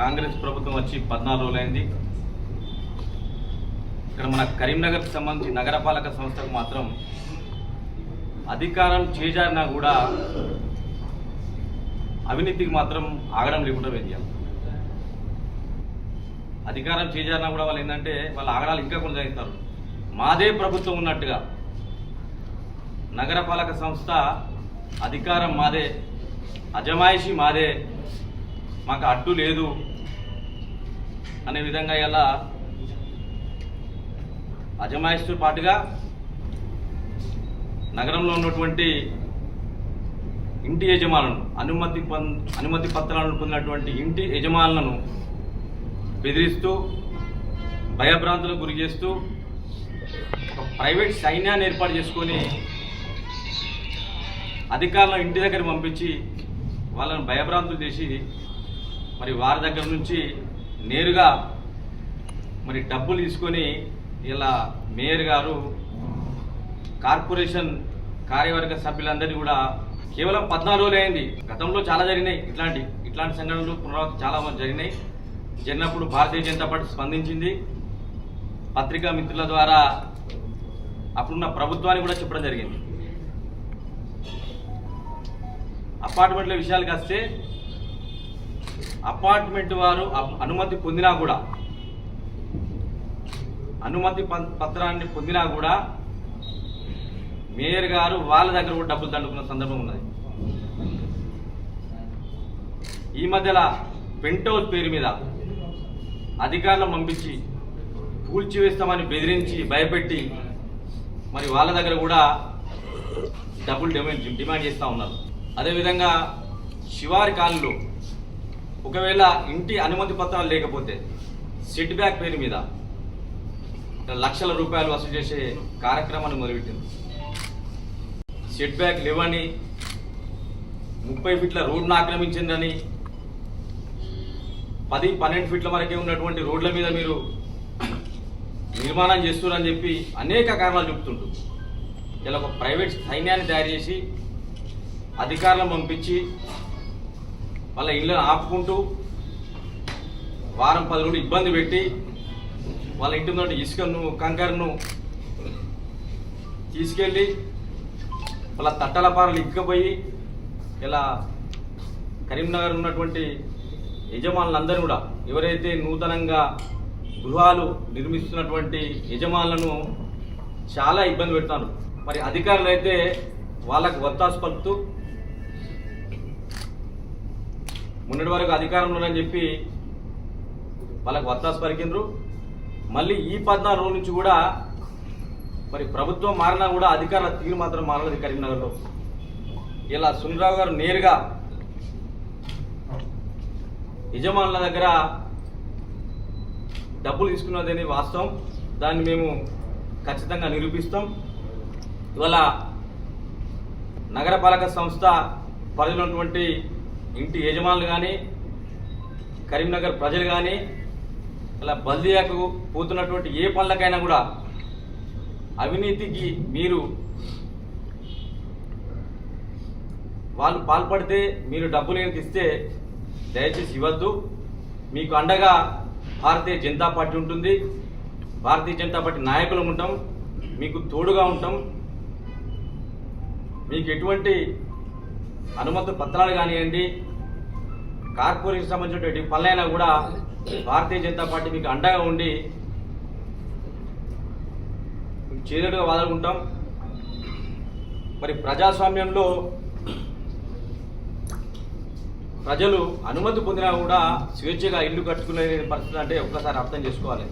కాంగ్రెస్ ప్రభుత్వం వచ్చి పద్నాలుగు రోజులైంది. ఇక్కడ మన కరీంనగర్కి సంబంధించి నగరపాలక సంస్థకు మాత్రం అధికారం చేజారినా కూడా అవినీతికి మాత్రం ఆగడం లేకుండా వేదియాలి అధికారం చేజారినా కూడా వాళ్ళు ఏంటంటే వాళ్ళ ఆగడాలు ఇంకా కొనసాగిస్తారు. మాదే ప్రభుత్వం ఉన్నట్టుగా నగరపాలక సంస్థ అధికారం మాదే అజమాయిషి మాదే మాకు అడ్డు లేదు. అనే విధంగా ఇలా అజమాయిస్తూ పాటుగా నగరంలో ఉన్నటువంటి ఇంటి యజమానులను అనుమతి అనుమతి పత్రాలను పొందినటువంటి ఇంటి యజమానులను బెదిరిస్తూ భయభ్రాంతులకు గురి చేస్తూ ఒక ప్రైవేట్ సైన్యాన్ని ఏర్పాటు చేసుకొని అధికారులను ఇంటి దగ్గర పంపించి వాళ్ళను భయభ్రాంతులు చేసి మరి వారి దగ్గర నుంచి నేరుగా మరి డబ్బులు తీసుకొని ఇలా మేయర్ గారు కార్పొరేషన్ కార్యవర్గ సభ్యులందరినీ కూడా కేవలం పద్నాలుగు రోజులు అయింది. గతంలో చాలా జరిగినాయి. ఇట్లాంటి ఇట్లాంటి సంఘటనలు పునరావృతం చాలా జరిగినాయి. జరిగినప్పుడు భారతీయ జనతా పార్టీ స్పందించింది. పత్రికా మిత్రుల ద్వారా అప్పుడున్న ప్రభుత్వానికి కూడా చెప్పడం జరిగింది. అపార్ట్మెంట్ల విషయాలకు వస్తే అపార్ట్మెంట్ వారు అప్- అనుమతి పొందినా కూడా అనుమతి పత్రాన్ని పొందినా కూడా మేయర్ గారు వాళ్ళ దగ్గర కూడా డబ్బులు దండుకున్న సందర్భం ఉన్నది. ఈ మధ్యలో పెంట్ హౌస్ పేరు మీద అధికారులను పంపించి కూల్చివేస్తామని బెదిరించి భయపెట్టి మరి వాళ్ళ దగ్గర కూడా డబ్బులు డిమాండ్ డిమాండ్ చేస్తూ ఉన్నారు. అదేవిధంగా శివారి కాలంలో ఒకవేళ ఇంటి అనుమతి పత్రాలు లేకపోతే సెట్ బ్యాక్ పేరు మీద లక్షల రూపాయలు వసూలు చేసే కార్యక్రమాన్ని మొదలుపెట్టింది. సెట్ బ్యాక్ లేవని ముప్పై ఫీట్ల రోడ్ను ఆక్రమించిందని పది పన్నెండు ఫీట్ల వరకే ఉన్నటువంటి రోడ్ల మీద మీరు నిర్మాణం చేస్తున్నారని చెప్పి అనేక కారణాలు చెప్తుంటూ ఇలా ఒక ప్రైవేట్ సైన్యాన్ని తయారు చేసి అధికారులను పంపించి వాళ్ళ ఇళ్ళని ఆపుకుంటూ వారం పది రోజులు ఇబ్బంది పెట్టి వాళ్ళ ఇంటి నుండి ఇసుకను కంకరను తీసుకెళ్ళి వాళ్ళ తట్టల పారలు ఇక్కపోయి ఇలా కరీంనగర్ ఉన్నటువంటి యజమానులందరూ కూడా ఎవరైతే నూతనంగా గృహాలు నిర్మిస్తున్నటువంటి యజమానులను చాలా ఇబ్బంది పెడతారు మరి అధికారులు అయితే వాళ్ళకు వత్తాసు పలుకుతూ మొన్నటి వరకు అధికారంలోనని చెప్పి వాళ్ళకు వత్తాసు పరికిండ్రు మళ్ళీ ఈ పద్నాలుగు రోజుల నుంచి కూడా మరి ప్రభుత్వం మారినా కూడా అధికారుల తీరు మాత్రం మారలేదు కరీంనగర్లో. ఇలా సునీరావు గారు నేరుగా యజమానుల దగ్గర డబ్బులు తీసుకున్నదని వాస్తవం. దాన్ని మేము ఖచ్చితంగా నిరూపిస్తాం. ఇవాళ నగరపాలక సంస్థ పరిధిలో ఉన్నటువంటి ఇంటి యజమానులు కానీ కరీంనగర్ ప్రజలు కానీ అలా బల్దియాకు పోతున్నటువంటి ఏ పనులకైనా కూడా అవినీతికి మీరు వాళ్ళు పాల్పడితే మీరు డబ్బులు ఏంటి ఇస్తే దయచేసి ఇవ్వద్దు. మీకు అండగా భారతీయ జనతా పార్టీ ఉంటుంది. భారతీయ జనతా పార్టీ నాయకులు ఉంటాం. మీకు తోడుగా ఉంటాం. మీకు ఎటువంటి అనుమతి పత్రాలు కానివ్వండి కార్పొరేషన్ సంబంధించినటువంటి పనులైనా కూడా భారతీయ జనతా పార్టీ మీకు అండగా ఉండి మీకు చేదుడుగా మరి ప్రజాస్వామ్యంలో ప్రజలు అనుమతి పొందినా కూడా స్వేచ్ఛగా ఇల్లు కట్టుకునే పరిస్థితి అంటే ఒక్కసారి అర్థం చేసుకోవాలి.